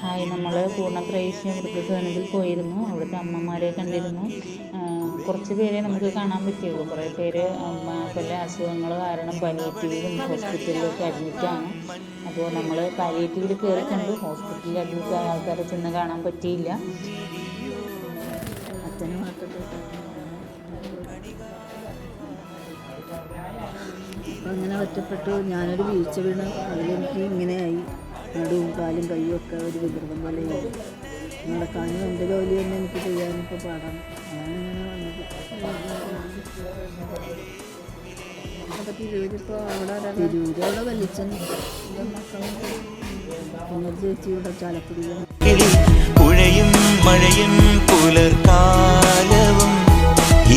Hi നമ്മൾ പൂർണത്രയീശ വൃദ്ധസദനത്തിൽ പോയിരുന്നു. അവിടുത്തെ അമ്മമാരെ കണ്ടിരുന്നു. കുറച്ച് പേരെ നമുക്ക് കാണാൻ പറ്റിയുള്ളൂ. കുറേ പേര് പല അസുഖങ്ങൾ കാരണം പാലിയേറ്റീവിലും ഹോസ്പിറ്റലിലൊക്കെ അഡ്മിറ്റാണ് അപ്പോൾ നമ്മൾ പാലിയേറ്റീവിൽ കയറി കണ്ടു. ഹോസ്പിറ്റലിൽ അഡ്മിറ്റ് ആയ ആൾക്കാരെ ചെന്ന് കാണാൻ പറ്റിയില്ല. അച്ഛനും. അങ്ങനെ ഒറ്റപ്പെട്ടു. ഞാനൊരു വീഴ്ച വീണ്. അതിലെനിക്ക് ഇങ്ങനെയായി. നടുവും കാലും കൈയും ഒക്കെ ഒരു വികൃതം പോലെയാണ് നടക്കാനും എന്ത് ജോലി തന്നെ എനിക്ക് ചെയ്യാനൊക്കെ പാടാം പാടാണ്. അതാണ് വന്നത്. അപ്പോൾ തിരൂരിപ്പോൾ അവിടെ തിരൂര് അവിടെ വലിച്ചൻ. പിന്നെ ഒരു ചേച്ചി ഇവിടെ ചാലക്കുടിയിലാണ്. കിളി പുഴയും മഴയും പുലർക്കാലവും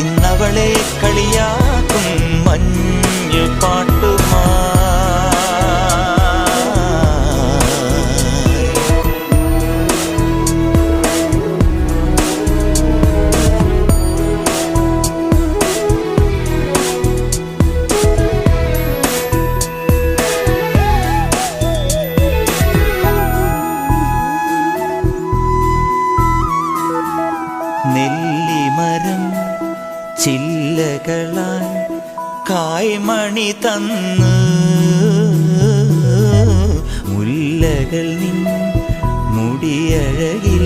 ഇന്നവളെ കളിയാക്കും മഞ്ഞ് പാട്ടുമാ നെല്ലിമരം ചില്ലകളാൽ കായ്മണി തന്ന്. മുല്ലകൾ നിൻ മുടിയഴകി